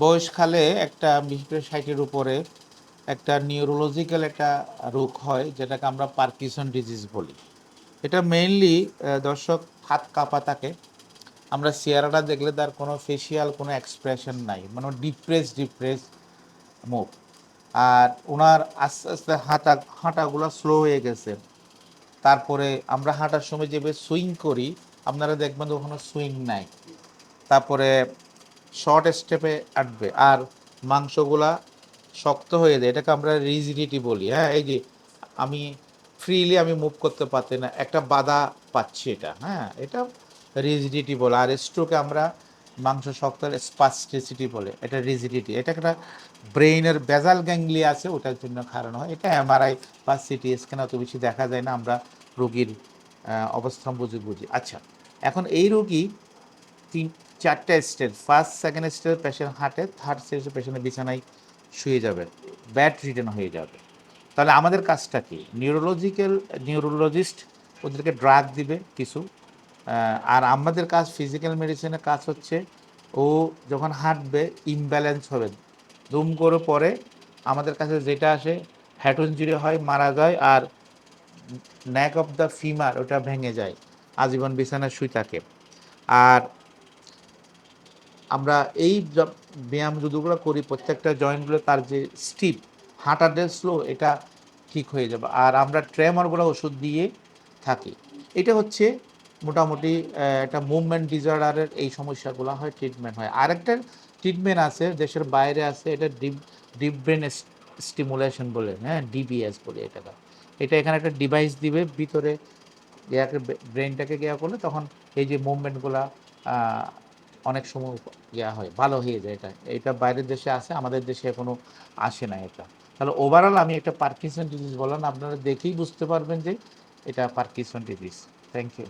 বয়সকালে একটা বিশেষ করে ষাটের উপরে একটা নিউরোলজিক্যাল একটা রোগ হয়, যেটাকে আমরা পার্কিসন ডিজিজ বলি। এটা মেইনলি দর্শক হাত কাঁপা থাকে। আমরা চেহারাটা দেখলে তার কোনো ফেসিয়াল কোনো এক্সপ্রেশন নাই মানে ডিপ্রেস ডিপ্রেস মুখ। আর ওনার আস্তে আস্তে হাঁটা, হাঁটাগুলো স্লো হয়ে গেছে। তারপরে আমরা হাঁটার সময় যেভাবে সুইং করি, আপনারা দেখবেন ওখানে সুইং নাই। তারপরে শর্ট স্টেপে আটবে। আর মাংসগুলা শক্ত হয়ে যায়। এটাকে আমরা রিজিডিটি বলি। হ্যাঁ এই যে আমি ফ্রিলি আমি মুভ করতে পারছি না একটা বাধা পাচ্ছি এটা। হ্যাঁ এটা রিজিডিটি বলে। আর স্ট্রোকে আমরা মাংস শক্ত স্পাস্টিসিটি বলে। এটা রিজিডিটি এটা একটা ব্রেইনের বেজাল গ্যাংলি আছে ওটার জন্য কারণ হয়। এটা এমআরআই বা সিটি স্ক্যান অত বেশি দেখা যায় না। আমরা রোগীর আহ, অবস্থান বুঝে বুঝি। আচ্ছা এখন এই রোগী তিন চারটা stage first second stage patient হাঁটে থার্ড স্টেজে পেশেন্টের বিছানায় শুয়ে যাবে ব্যাড রিটার্ন হয়ে যাবে। তাহলে আমাদের কাজটা কি? নিউরোলজিক্যাল নিউরোলজিস্ট ওদেরকে ড্রাগ দিবে কিছু আর আমাদের কাজ ফিজিক্যাল মেডিসিনের কাজ হচ্ছে, ও যখন হাঁটবে ইমব্যালেন্স হবে। দুম করে পরে আমাদের কাছে যেটা আসে হ্যাট ইঞ্জুরি হয়, মারা যায়, আর ন্যাক অফ দ্য ফিমার ওটা ভেঙে যায়, আজীবন বিছানায় শুই থাকে। আর আমরা এই ব্যায়াম যদুগুলো করি, প্রত্যেকটা জয়েন্টগুলো তার যে স্টিপ হাঁটাটা স্লো এটা ঠিক হয়ে যাবে। আর আমরা ট্রেমারগুলো ওষুধ দিয়ে থাকি। এটা হচ্ছে মোটামুটি একটা মুভমেন্ট ডিসঅর্ডারের এই সমস্যাগুলো হয় ট্রিটমেন্ট হয়। আরেকটা ট্রিটমেন্ট আছে, দেশের বাইরে আছে, এটা ডিপ ডিপ ব্রেন স্টিমুলেশন বলে হ্যাঁ ডিবিএস বলে এটাকে। এটা এখানে একটা ডিভাইস দিবে, ভিতরে ইয়াকে ব্রেনটাকে গিয়া করলে তখন এই যে মুভমেন্টগুলা অনেক সময় ইয়া হয়, ভালো হয়ে যায় এটা। এটা বাইরের দেশে আছে, আমাদের দেশে এখনও আসে না এটা। তাহলে ওভারঅল আমি একটা পার্কিনসন ডিজিজ বললাম, আপনারা দেখেই বুঝতে পারবেন যে এটা পার্কিনসন ডিজিজ থ্যাংক ইউ